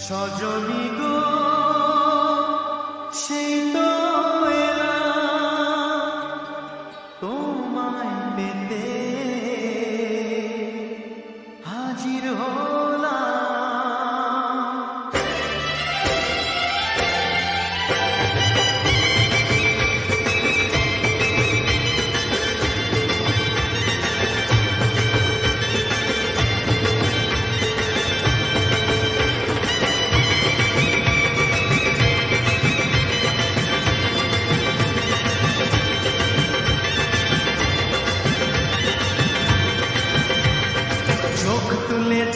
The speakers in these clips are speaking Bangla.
সজনী গো সেই তো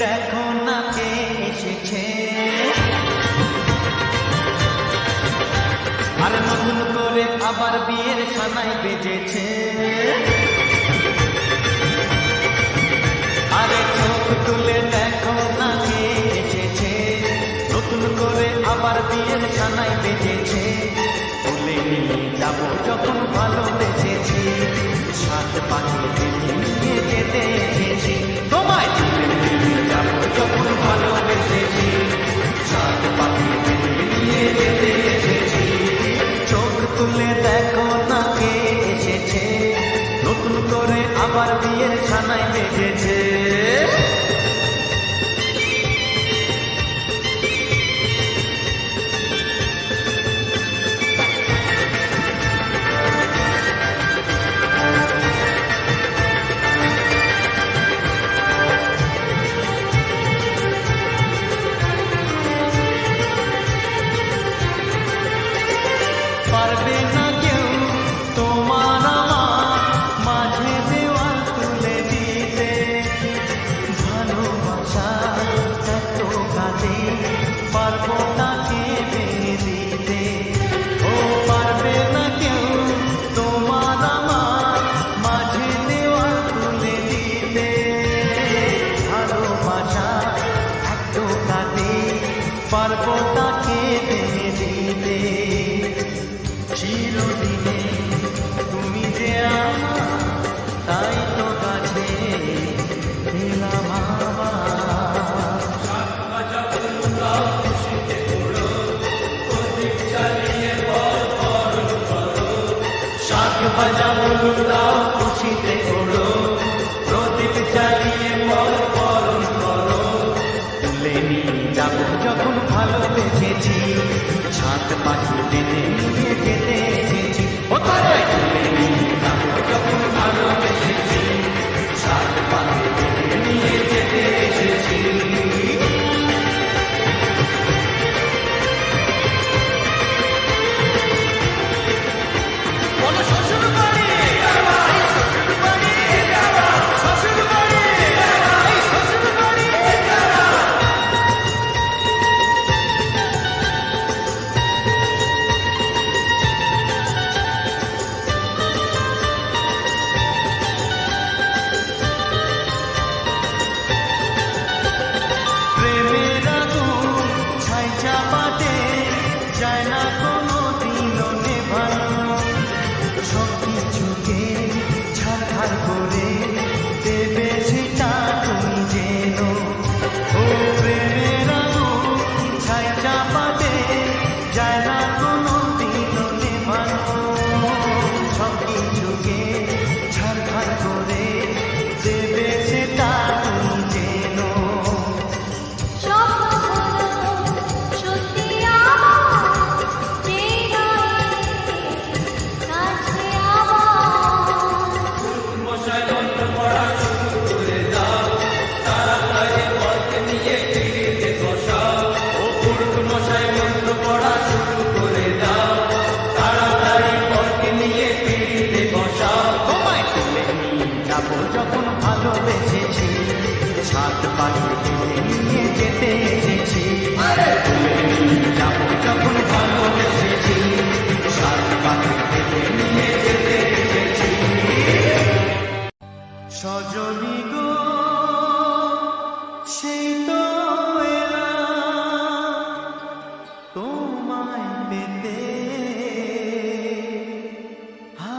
দেখো না কে এসেছে। আর নতুন করে আবার বিয়ের খানায় বেজেছে। আরে চোখ তুলে দেখো না কে এসেছে। নতুন করে আবার বিয়ের খানায় বেজেছে। তুলে নিয়ে যাব যখন ভালো parvenir. প্রদীপ জ্বালিয়ে পর পরম যখন ভালো দেখেছি সাত পাখি দিনে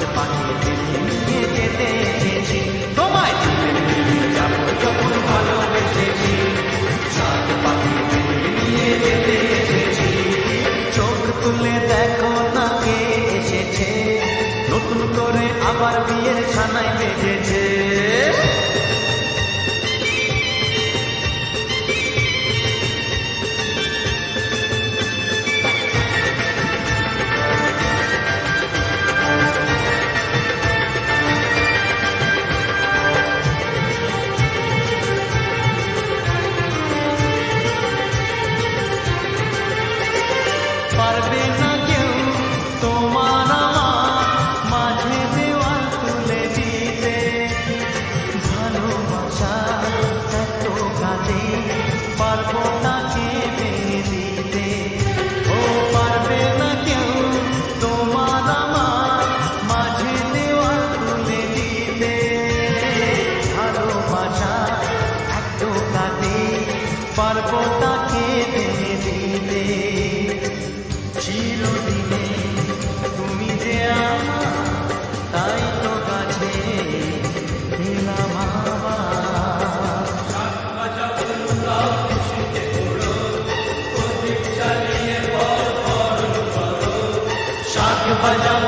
সাত পাখি দিকে নিয়ে যেতে এসেছি। তোমায়। তুলে নিয়ে যাব যখন ভালোবেসেছি যেতে এসেছি চোখ তুলে দেখো না কে এসেছে করে আবার বিয়ের খানায় বেজেছে राजा